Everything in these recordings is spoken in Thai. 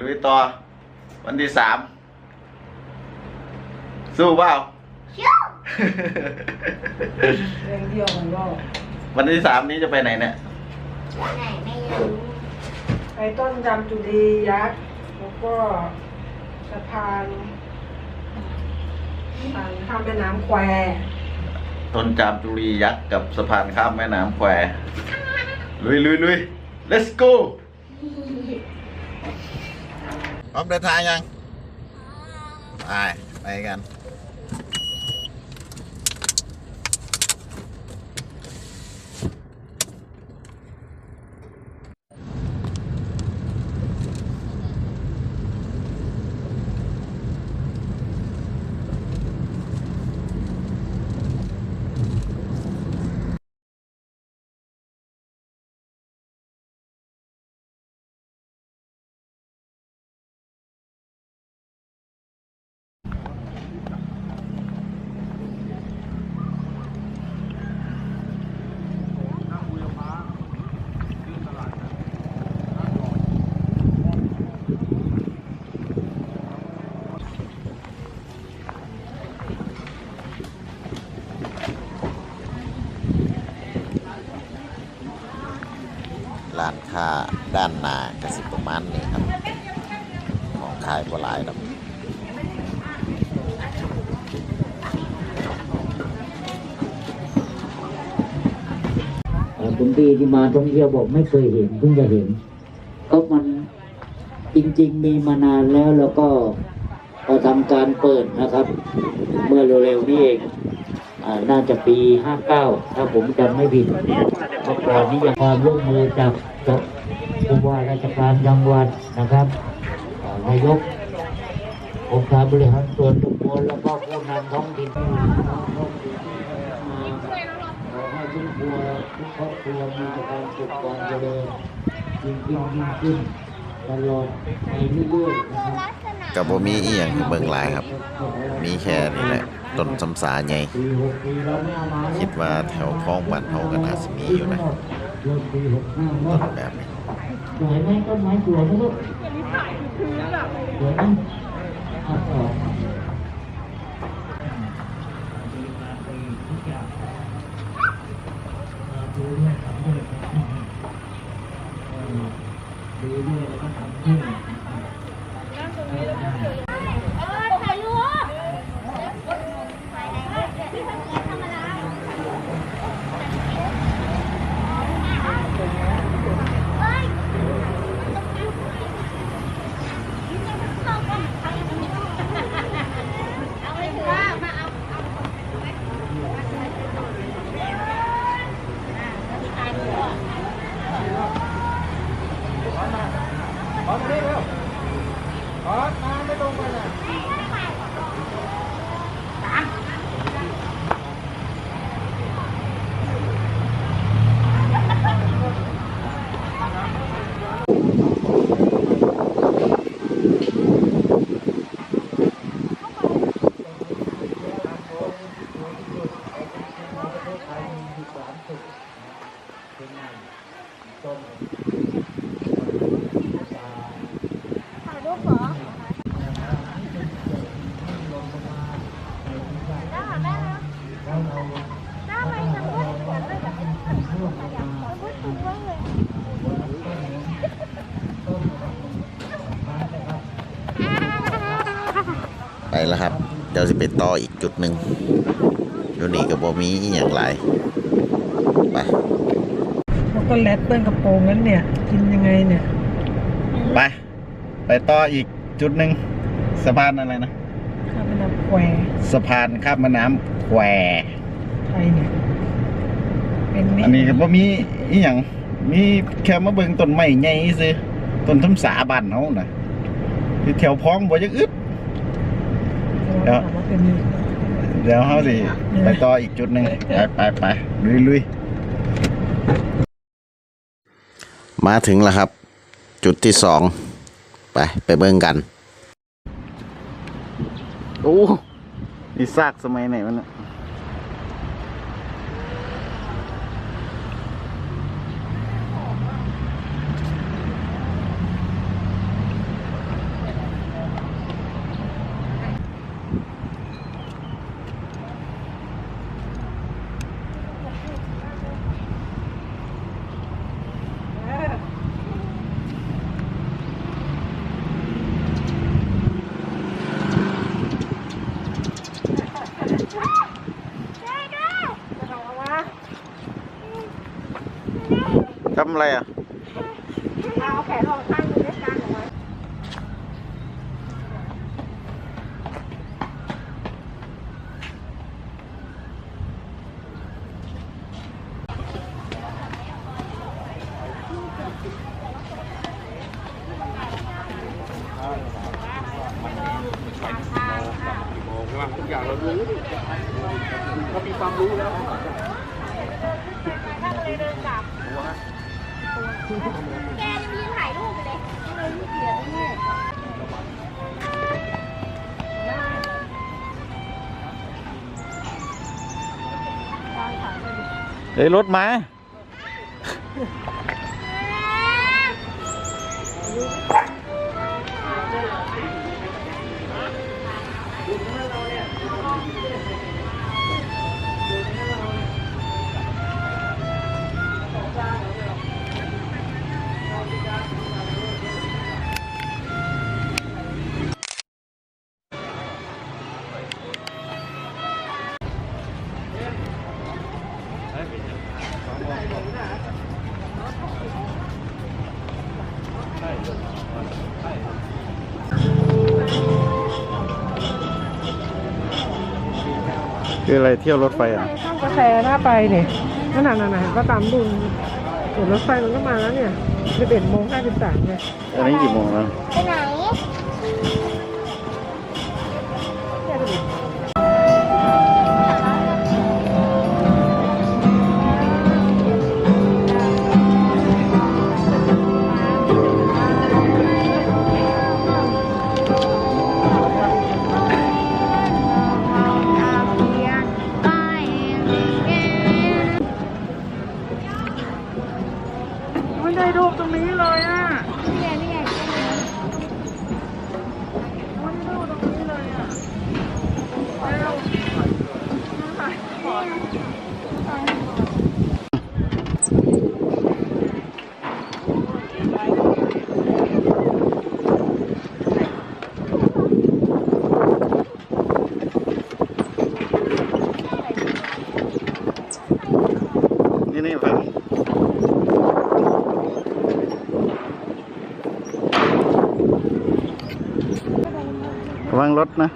ลุยต่อ วันที่สาม สู้เปล่าเรื่องเดียวมันก็วันที่สามนี้จะไปไหนเนี่ย ไหนไม่รู้ไปต้นจำจุลียักษ์แล้วก็สะพานสะพานข้ามแม่น้ำแควต้นจามจุรียักษ์กับสะพานข้ามแม่น้ำแควลุยลุยลุย let's go พร้อมเดินท ค้าด้านหน้ากระสิประมาณนี้ครับ ของขายบหลายครับเอ่อคุณพี่ที่มาท่องเที่ยวบอกไม่เคยเห็นเพิ่งจะเห็น ก็มันจริง ๆ มีมานานแล้วแล้วก็พอทำการเปิดนะครับ เมื่อเร็วๆนี้เอง น่าจะปี 59 ถ้าผมจำไม่ผิดเมื่อก่อนนี้ยังความร่วมมือจากจากผู้ว่าราชการจังหวัดนะครับนายกองค์การบริหารส่วนตำบลแล้วก็ผู้นำท้องถิ่นขอให้ทุกครัวทุกครอบครัวมีแต่ความสุขความเจริญยิ่งขึ้นยิ่งขึ้นตลอดไปเรื่อยๆนะครับ กับบ่มีอีหยังให้เบิ่งหลายครับ มีแค่นี่แหละต้นสำสาใหญ่ปีหกปีเราไม่เอามาแล้วคิดว่าแถวคลองบ้านเฮาก็น่าสิมีอยู่นะเริ่มปีหกห้าต้นแบบนี้สวยไหมต้นไม้สวยไหมลูกสวยไหมอะ ถ่ายรูปเหรอได้ค่ะได้แล้วได้ไปทางนู้นกันเลยแบบทางนู้งมากเลยไปแล้วครับ เดี๋ยวสิไปต่ออีกจุดหนึ่งอยู่นี่กับบมีอีหยังหลายไป กโกแลตเปื้อนกระโปรงนั้นเนี่ย กินยังไงเนี่ย ไป ไปต่ออีกจุดหนึ่งสะพานอะไรนะข้ามแม่น้ำแควสะพานข้ามแม่น้ำแควไทยเนี่ย เป็นมิอันนี้ก็บ่มีอีหยังมีแค่มาเบิ่งต้นไม้ใหญ่ซื่อต้นทำสาบ้านเฮาน่ะที่แถวพ้องบ่จักอึด เดี๋ยวถามว่าเป็นเดี๋ยวเฮาสิไปต่ออีกจุดหนึ่งไปไปไปลุยลุย มาถึงแล้วครับ จุดที่สองไป ไปเบิ่งกัน โอ้นี่ซากสมัยไหนวะเนี่ย อะไรอะเอาแขนออกข้างหนึงด้วยกันเอาไว้ แกจะมีถ่ายรูปไปเลยเลยรูปเดียวนี่เฮ้ยรถมา คืออะไรเที่ยวรถไฟอะข้ามกาแฟหน้าไปเนี่ยนั่นน่ะนั่นน่ะก็ตามดูเดี๋ยวรถไฟมันก็มาแล้วเนี่ย11โมง53เนี่ยอันนี้กี่โมงแล้ว ไปไหน นี่นี่ฟังระวังรถนะ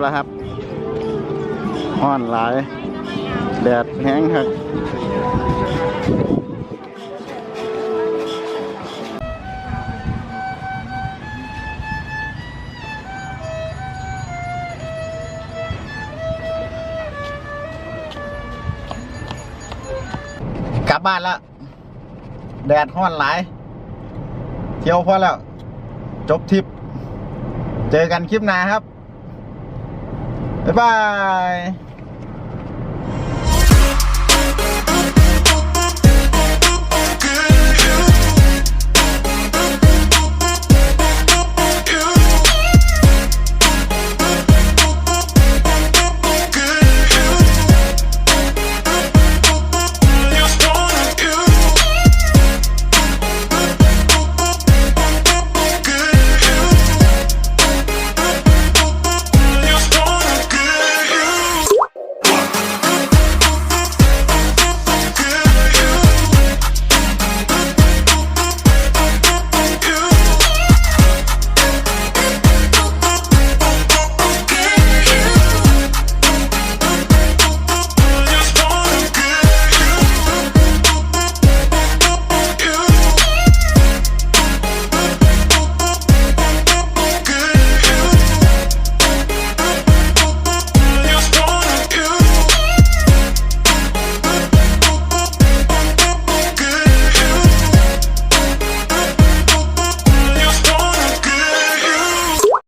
แล้วครับห้อนหลาย แดดแห้งครับกลับบ้านแล้ว แดดห้อนหลาย เที่ยวพอแล้ว จบทริป เจอกันคลิปหน้าครับ บ๊ายบาย